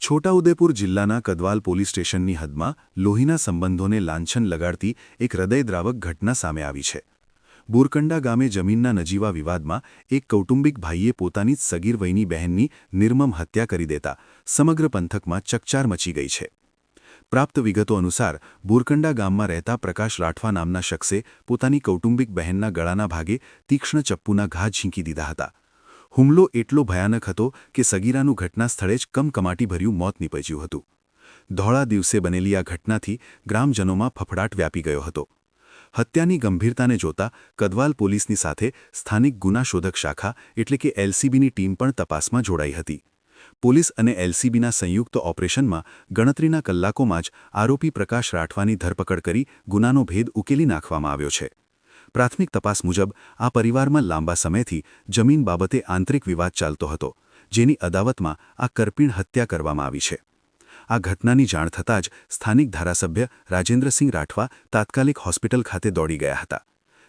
છોટાઉદેપુર જિલ્લાના કદવાલ પોલીસ સ્ટેશનની હદમાં લોહીના સંબંધોને લાંછન લગાડતી એક હૃદયદ્રાવક ઘટના સામે આવી છે. બોરકંડા ગામે જમીનના નજીવા વિવાદમાં એક કૌટુંબિક ભાઈએ પોતાની જ સગીર વયની બહેનની નિર્મમ હત્યા કરી દેતા સમગ્ર પંથકમાં ચકચાર મચી ગઈ છે. પ્રાપ્ત વિગતો અનુસાર, બોરકંડા ગામમાં રહેતા પ્રકાશ રાઠવા નામના શખ્સે પોતાની કૌટુંબિક બહેનના ગળાના ભાગે તીક્ષ્ણ ચપ્પુના ઘા ઝીંકી દીધા હતા. હુમલો એટલો ભયાનક હતો કે સગીરાનું ઘટના સ્થળે જ કમકમાટીભર્યું મોત નીપજ્યું હતું. ધોળા દિવસે બનેલી આ ઘટનાથી ગ્રામજનોમાં ફફડાટ વ્યાપી ગયો હતો. હત્યાની ગંભીરતાને જોતા કદવાલ પોલીસની સાથે સ્થાનિક ગુના શોધક શાખા એટલે કે એલસીબીની ટીમ પણ તપાસમાં જોડાઈ હતી. પોલીસ અને એલસીબીના સંયુક્ત ઓપરેશનમાં ગણતરીના કલાકોમાં જ આરોપી પ્રકાશ રાઠવાની ધરપકડ કરી ગુનાનો ભેદ ઉકેલી નાખવામાં આવ્યો છે. પ્રાથમિક તપાસ મુજબ આ પરિવારમાં લાંબા સમયથી જમીન બાબતે આંતરિક વિવાદ ચાલતો હતો, જેની અદાવતમાં આ કરપીણ હત્યા કરવામાં આવી છે. આ ઘટનાની જાણ થતાં જ સ્થાનિક ધારાસભ્ય રાજેન્દ્રસિંહ રાઠવા તાત્કાલિક હોસ્પિટલ ખાતે દોડી ગયા હતા.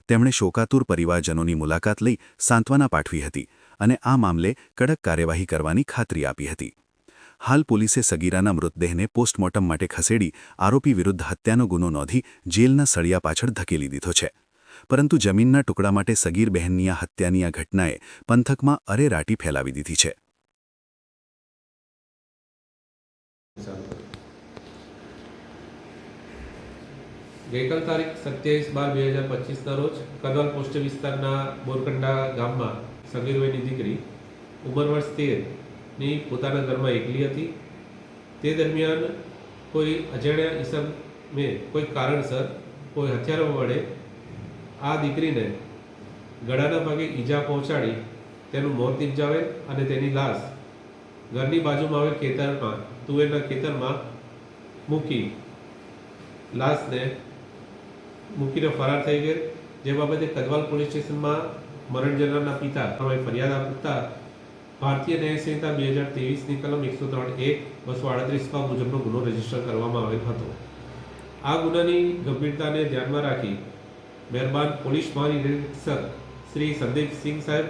તેમણે શોકાતુર પરિવારજનોની મુલાકાત લઈ સાંત્વના પાઠવી હતી અને આ મામલે કડક કાર્યવાહી કરવાની ખાતરી આપી હતી. હાલ પોલીસે સગીરાના મૃતદેહને પોસ્ટમોર્ટમ માટે ખસેડી આરોપી વિરુદ્ધ હત્યાનો ગુનો નોંધી જેલના સળિયા પાછળ ધકેલી દીધો છે. પરંતુ જમીનના ટુકડા માટે સગીર બહેનની આ હત્યાની આ ઘટનાએ પંથકમાં અરેરાટી ફેલાવી દીધી છે. ગઈકાલ તારીખ સત્યાવીસ બાર બે હજાર પચીસના રોજ કદવાલ પોસ્ટ વિસ્તારના બોરકંડા ગામમાં સગીરભાઈની દીકરી ઉંમર વર્ષ તેરની પોતાના ઘરમાં એકલી હતી. તે દરમિયાન કોઈ અજાણ્યા ઈસમે કોઈ કારણસર કોઈ હથિયારો વડે આ દીકરીને ગળાના ભાગે ઈજા પહોંચાડી તેનું મોત નિપજાવે અને તેની લાશ ઘરની બાજુમાં આવેલ ખેતરમાં, તુવેરના ખેતરમાં મૂકી લાશને મૂકીને ફરાર થઈ ગઈ જે બાબતે કદવાલ પોલીસ સ્ટેશનમાં મરણ જનારના પિતા ફરિયાદ આપતા ભારતીય ન્યાય સંહિતા બે હજાર ત્રેવીસની કલમ એકસો ત્રણ એક બસો આડત્રીસ મુજબનો ગુનો રજિસ્ટર કરવામાં આવેલ હતો. આ ગુનાની ગંભીરતાને ધ્યાનમાં રાખી મહેરબાન પોલીસ મહાનિરીક્ષક શ્રી સંદીપસિંહ સાહેબ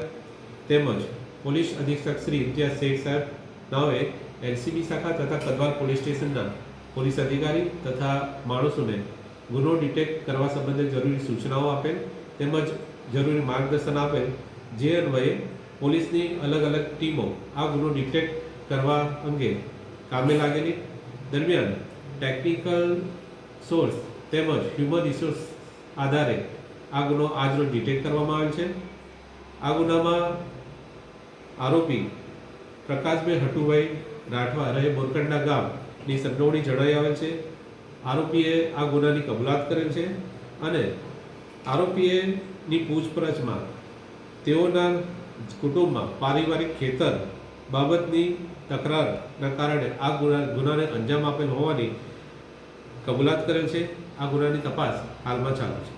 તેમજ પોલીસ અધિક્ષક શ્રી ઇમ્તિયાઝ શેખ સાહેબ નાઓએ એલસીબી શાખા તથા કદવાલ પોલીસ સ્ટેશનના પોલીસ અધિકારી તથા માણસોને ગુનો ડિટેક્ટ કરવા સંબંધે જરૂરી સૂચનાઓ આપેલ તેમજ જરૂરી માર્ગદર્શન આપેલ જે અન્વયે પોલીસની અલગ અલગ ટીમો આ ગુનો ડિટેક્ટ કરવા અંગે કામે લાગેલી. દરમિયાન ટેકનિકલ સોર્સ તેમજ હ્યુમન રિસોર્સ આધારે આ ગુનો આજરોજ ડિટેક્ટ કરવામાં આવેલ છે. આ ગુનામાં આરોપી પ્રકાશભાઈ હટુભાઈ રાઠવા રહે બોરકંડા ગામની સંડોવણી જણાઈ આવેલ છે. આરોપીએ આ ગુનાની કબૂલાત કરેલ છે અને આરોપીએની પૂછપરછમાં તેઓના કુટુંબમાં પારિવારિક ખેતર બાબતની તકરારના કારણે આ ગુના ગુનાને અંજામ આપેલ હોવાની કબૂલાત કરેલ છે. આ ગુનાની તપાસ હાલમાં ચાલુ છે.